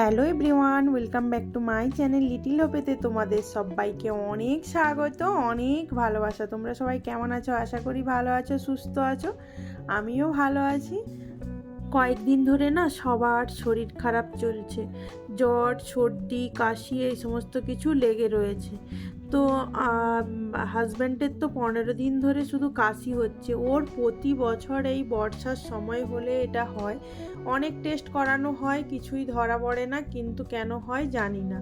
Hello everyone, welcome back to my channel little হোপেতে তোমাদের সবাইকে অনেক স্বাগত, অনেক ভালোবাসা। তোমরা সবাই কেমন আছো? আশা করি ভালো আছো, সুস্থ আছো, আমিও ভালো আছি। কয়েকদিন ধরে না সবার শরীর খারাপ চলছে, জ্বর, সর্দি, কাশি এই সমস্ত কিছু লেগে রয়েছে। তো হাজব্যান্ডের তো পনেরো দিন ধরে শুধু কাশি হচ্ছে। ওর প্রতি বছর এই বর্ষার সময় হলে এটা হয়। অনেক টেস্ট করানো হয়, কিছুই ধরা পড়ে না, কিন্তু কেন হয় জানি না।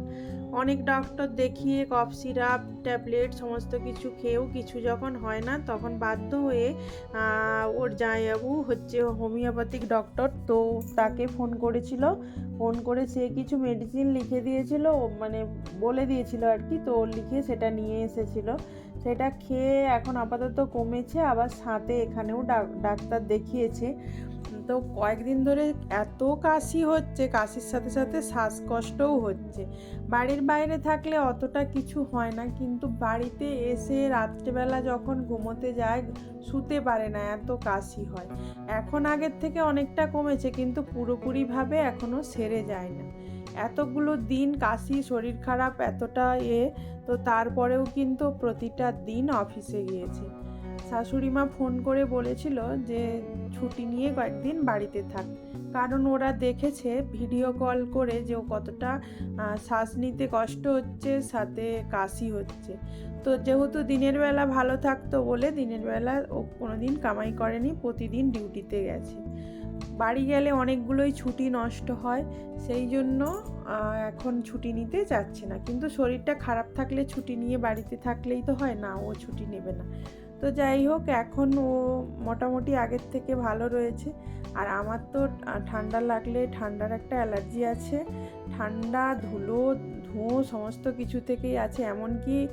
অনেক ডক্টর দেখিয়ে কফ সিরাপ ট্যাবলেট সমস্ত কিছু খেয়েও কিছু যখন হয় না, তখন বাধ্য হয়ে ওর জামাইবাবু হচ্ছে হোমিওপ্যাথিক ডক্টর তো তাকে ফোন করেছিল। ফোন করে সে কিছু মেডিসিন লিখে দিয়েছিল মানে বলে দিয়েছিল আর কি, তো লিখে সেটা নিয়ে এসেছিল। সেটা খেয়ে এখন আপাতত কমেছে, আবার সাথে এখানেও ডাক- ডাক্তার দেখিয়েছে। তো কয়েকদিন ধরে এত কাশি হচ্ছে, কাশির সাথে সাথে শ্বাসকষ্টও হচ্ছে। বাড়ির বাইরে থাকলে অতটা কিছু হয় না, কিন্তু বাড়িতে এসে রাত্রেবেলা যখন ঘুমোতে যায়, শুতে পারে না, এত কাশি হয়। এখন আগের থেকে অনেকটা কমেছে, কিন্তু পুরোপুরিভাবে এখনও সেরে যায় না। এতগুলো দিন কাশি, শরীর খারাপ এতটা এ, তো তারপরেও কিন্তু প্রতিটা দিন অফিসে গিয়েছে। শাশুড়ি মা ফোন করে বলেছিল যে, ছুটি নিয়ে কয়েকদিন বাড়িতে থাক। কারণ ওরা দেখেছে, ভিডিও কল করে যে ও কতটা শ্বাস নিতে কষ্ট হচ্ছে, সাথে কাশি হচ্ছে। তো যেহেতু দিনের বেলা ভালো থাকতো বলে দিনের বেলা ও কোনোদিন কামাই করেনি, প্রতিদিন ডিউটিতে গেছে। বাড়ি গেলে অনেকগুলোই ছুটি নষ্ট হয়, সেই জন্য এখন ছুটি নিতে যাচ্ছে না। কিন্তু শরীরটা খারাপ থাকলে ছুটি নিয়ে বাড়িতে থাকলেই তো হয় না, ও ছুটি নেবে না। তো যাই হোক, এখন ও মোটামুটি আগের থেকে ভালো রয়েছে। আর আমার তো ঠান্ডা লাগলে ঠান্ডার একটা অ্যালার্জি আছে। ঠান্ডা, ধুলো ধোঁয়া সমস্ত কিছু থেকেই আছে। এমনকি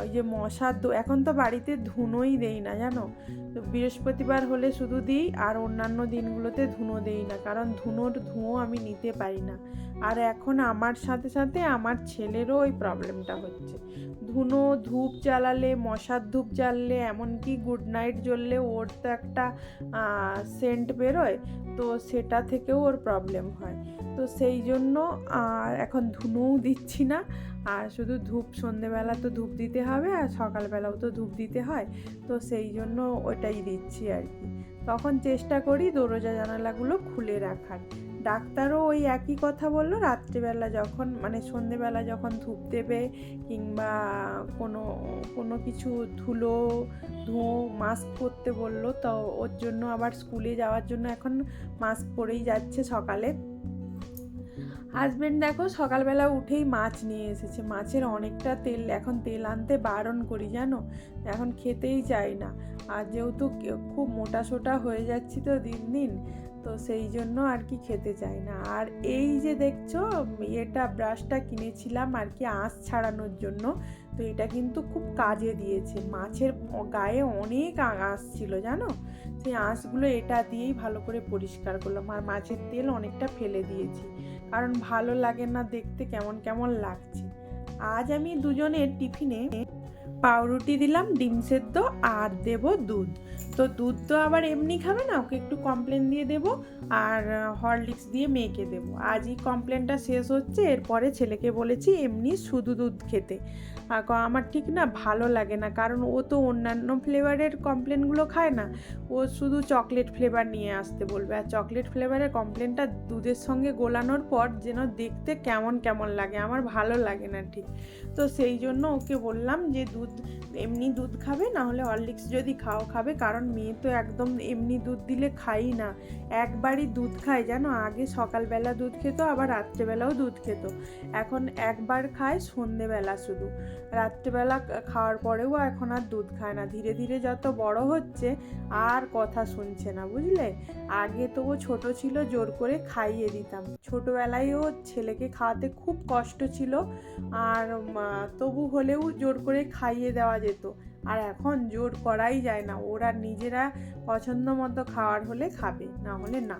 ওই যে মশার ধো- এখন তো বাড়িতে ধুনোই দেই না, জানো? বৃহস্পতিবার হলে শুধু দিই, আর অন্যান্য দিনগুলোতে ধুনো দেই না, কারণ ধুনোর ধুঁয়ো আমি নিতে পারি না। আর এখন আমার সাথে সাথে আমার ছেলেরও ওই প্রবলেমটা হচ্ছে। ধুনো ধূপ জ্বালালে, মশার ধূপ জ্বাললে, এমনকি গুড নাইট জ্বললে ওর তো একটা সেন্ট বেরোয়, তো সেটা থেকেও ওর প্রবলেম হয়। তো সেই জন্য, আর এখন ধুনোও দিচ্ছি না। আর শুধু ধূপ, সন্ধেবেলা তো ধূপ দিতে হবে, আর সকালবেলাও তো ধূপ দিতে হয়। তো সেই জন্য ওটাই দিচ্ছি আর কি। তখন চেষ্টা করি দরজা জানালাগুলো খুলে রাখার। ডাক্তারও ওই একই কথা বলল, রাত্রিবেলা যখন মানে সন্ধেবেলা যখন ধূপ দেবে, কিংবা কোনো কোনো কিছু ধুলো ধোঁ মাস্ক পরতে বলল, তো ওর জন্য আবার স্কুলে যাওয়ার জন্য এখন মাস্ক পরেই যাচ্ছে সকালে। হাজবেন্ড দেখো সকালবেলা উঠেই মাছ নিয়ে এসেছে। মাছের অনেকটা তেল, এখন তেল আনতে বারণ করি জানো? এখন খেতেই চাই না। আর যেহেতু খুব মোটা সোটা হয়ে যাচ্ছি তো দিন দিন, তো সেই জন্য আর কি খেতে চাই না। আর এই যে দেখছ, এটা ব্রাশটা কিনেছিলাম আর কি আঁশ ছাড়ানোর জন্য, তো এটা কিন্তু খুব কাজে দিয়েছে। মাছের গায়ে অনেক আঁশ ছিল জানো? সেই আঁশগুলো এটা দিয়েই ভালো করে পরিষ্কার করলাম। আর মাছের তেল অনেকটা ফেলে দিয়েছি। কারণ ভালো লাগে না দেখতে কেমন কেমন লাগছে। আজ আমি দুজনের টিফিনে পাউরুটি দিলাম, ডিম সেদ্ধ আর দেব দুধ। তো দুধ তো আবার এমনি খাবে না, ওকে একটু কমপ্লেন দিয়ে দেব আর হরলিক্স দিয়ে মেয়েকে দেবো। আজই কমপ্লেনটা শেষ হচ্ছে, এরপরে ছেলেকে বলেছি এমনি শুধু দুধ খেতে। আমার ঠিক না, ভালো লাগে না, কারণ ও তো অন্যান্য ফ্লেভারের কমপ্লেনগুলো খায় না, ও শুধু চকলেট ফ্লেভার নিয়ে আসতে বলবে। আর চকলেট ফ্লেভারের কমপ্লেনটা দুধের সঙ্গে গোলানোর পর যেন দেখতে কেমন কেমন লাগে, আমার ভালো লাগে না ঠিক। তো সেই জন্য ওকে বললাম যে, দুধ, এমনি দুধ খাবে না হলে হরলিক্স যদি খাও, খাবে, কারণ মেয়ে তো একদম এমনি দুধ দিলে খাই না। একবারই দুধ খায় জানো? আগে সকালবেলা দুধ খেত, আবার রাত্রেবেলাও দুধ খেত। এখন একবার খায়, সন্ধেবেলা শুধু। রাত্রেবেলা খাওয়ার পরেও এখন আর দুধ খায় না। ধীরে ধীরে যত বড় হচ্ছে, আর কথা শুনছে না, বুঝলে? আগে তো ও ছোট ছিল, জোর করে খাইয়ে দিতাম। ছোটোবেলায় ও ছেলেকে খাওয়াতে খুব কষ্ট ছিল, আর তবু হলেও জোর করে খাইয়ে দেওয়া যেত। আর এখন জোর করাই যায় না। ওরা নিজেরা পছন্দ মতো খাওয়ার হলে খাবে, না হলে না।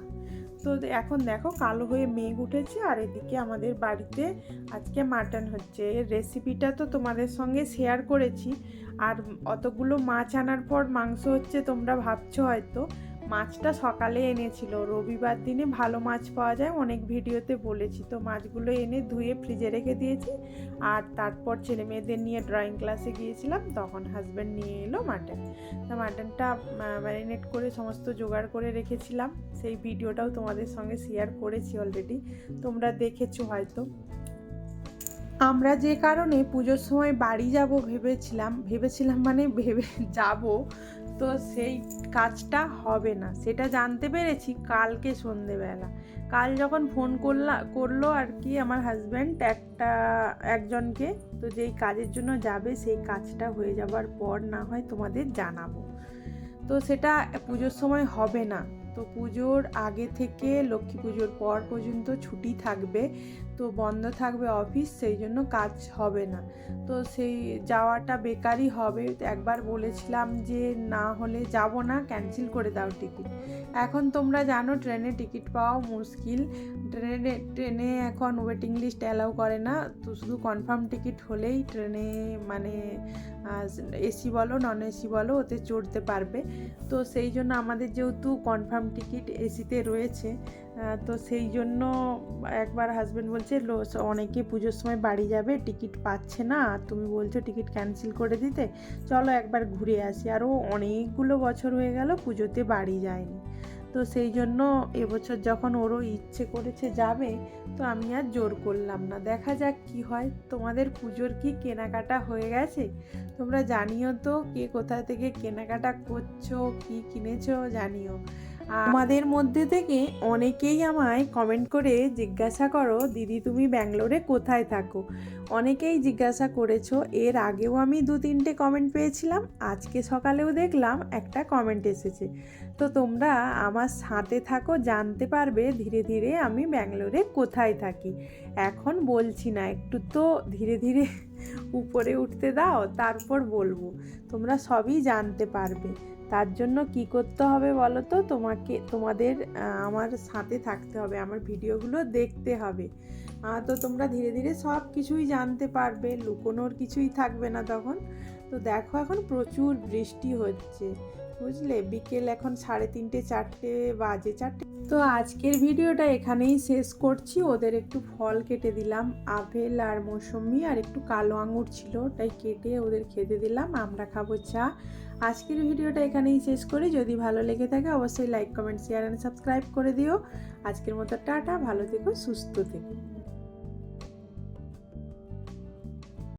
তো এখন দেখো কালো হয়ে মেঘ উঠেছে আর এদিকে আমাদের বাড়িতে আজকে মাটন হচ্ছে। এর রেসিপিটা তো তোমাদের সঙ্গে শেয়ার করেছি। আর অতগুলো মাছ আনার পর মাংস হচ্ছে তোমরা ভাবছ হয়তো। মাছটা সকালে এনেছিল। রবিবার দিনে ভালো মাছ পাওয়া যায়, অনেক ভিডিওতে বলেছি। তো মাছগুলো এনে ধুয়ে ফ্রিজে রেখে দিয়েছি। আর তারপর ছেলে মেয়েদের নিয়ে ড্রয়িং ক্লাসে গিয়েছিলাম, তখন হাজব্যান্ড নিয়ে এলো মাটন তো মাটনটা ম্যারিনেট করে সমস্ত জোগাড় করে রেখেছিলাম। সেই ভিডিওটাও তোমাদের সঙ্গে শেয়ার করেছি অলরেডি তোমরা দেখেছ হয়তো। আমরা যে কারণে পুজোর সময় বাড়ি যাব ভেবেছিলাম ভেবেছিলাম মানে ভেবে যাব। তো সেই কাজটা হবে না। সেটা জানতে পেরেছি কালকে সন্ধেবেলা। কাল যখন ফোন করলা, করল আর কি আমার হাজব্যান্ড একটা, একজনকে, তো যেই কাজের জন্য যাবে সেই কাজটা হয়ে যাবার পর না হয় তোমাদের জানাব। তো সেটা পুজোর সময় হবে না। তো পুজোর আগে থেকে লক্ষ্মী পুজোর পর পর্যন্ত ছুটি থাকবে, তো বন্ধ থাকবে অফিস, সেই জন্য কাজ হবে না। তো সেই যাওয়াটা বেকারই হবে। একবার বলেছিলাম যে না হলে যাব না, ক্যান্সেল করে দাও টিকিট। এখন তোমরা জানো, ট্রেনে টিকিট পাওয়া মুশকিল। ট্রেনে ট্রেনে এখন ওয়েটিং লিস্ট অ্যালাউ করে না। তো শুধু কনফার্ম টিকিট হলেই ট্রেনে মানে এসি বলো নন এসি বলো, ওতে চড়তে পারবে। তো সেই জন্য আমাদের যেহেতু কনফার্ম টিকিট এসিতে রয়েছে তো সেই জন্য একবার হাজব্যান্ড বলছে অনেকে পুজোর সময় বাড়ি যাবে টিকিট পাচ্ছে না। তুমি বলছো টিকিট ক্যান্সেল করে দিতে। চলো একবার ঘুরে আসি। আরও অনেকগুলো বছর হয়ে গেল পুজোতে বাড়ি যায়নি। তো সেই জন্য এবছর যখন ওরও ইচ্ছে করেছে যাবে, তো আমি আর জোর করলাম না। দেখা যাক কি হয়। তোমাদের পুজোর কি কেনাকাটা হয়ে গেছে? তোমরা জানিও তো কে কোথা থেকে কেনাকাটা করছ, কি কিনেছো, জানিও। আমাদের মধ্যে থেকে অনেকেই আমায় কমেন্ট করে জিজ্ঞাসা করো, দিদি, তুমি ব্যাঙ্গালোরে কোথায় থাকো? অনেকেই জিজ্ঞাসা করেছ, এর আগেও আমি দু তিনটে কমেন্ট পেয়েছিলাম, আজকে সকালেও দেখলাম একটা কমেন্ট এসেছে। তো তোমরা আমার সাথে থাকো, জানতে পারবে ধীরে ধীরে আমি ব্যাঙ্গালোরে কোথায় থাকি। এখন বলছি না, একটু তো ধীরে ধীরে উপরে উঠতে দাও, তারপর বলব। তোমরা সবই জানতে পারবে। তার জন্য কি করতে হবে বলো তো? তোমাকে, তোমাদের আমার সাথে থাকতে হবে, আমার ভিডিওগুলো দেখতে হবে। তো তোমরা ধীরে ধীরে সব কিছুই জানতে পারবে, লুকোনোর কিছুই থাকবে না তখন। তো দেখো এখন প্রচুর বৃষ্টি হচ্ছে, বুঝলে? বিকেল এখন সাড়ে তিনটে, চারটে বাজে, চারটে তো আজকের ভিডিওটা এখানেই শেষ করছি। ওদের একটু ফল কেটে দিলাম, আপেল আর মৌসুমি আর একটু কালো আঙুর ছিল তাই কেটে ওদের খেতে দিলাম, আমরা খাব চা। আজকের ভিডিওটা এখানেই শেষ করি। যদি ভালো লেগে থাকে অবশ্যই like comment share and subscribe করে দিও। আজকের মতো টাটা, ভালো থেকো, সুস্থ থেকো।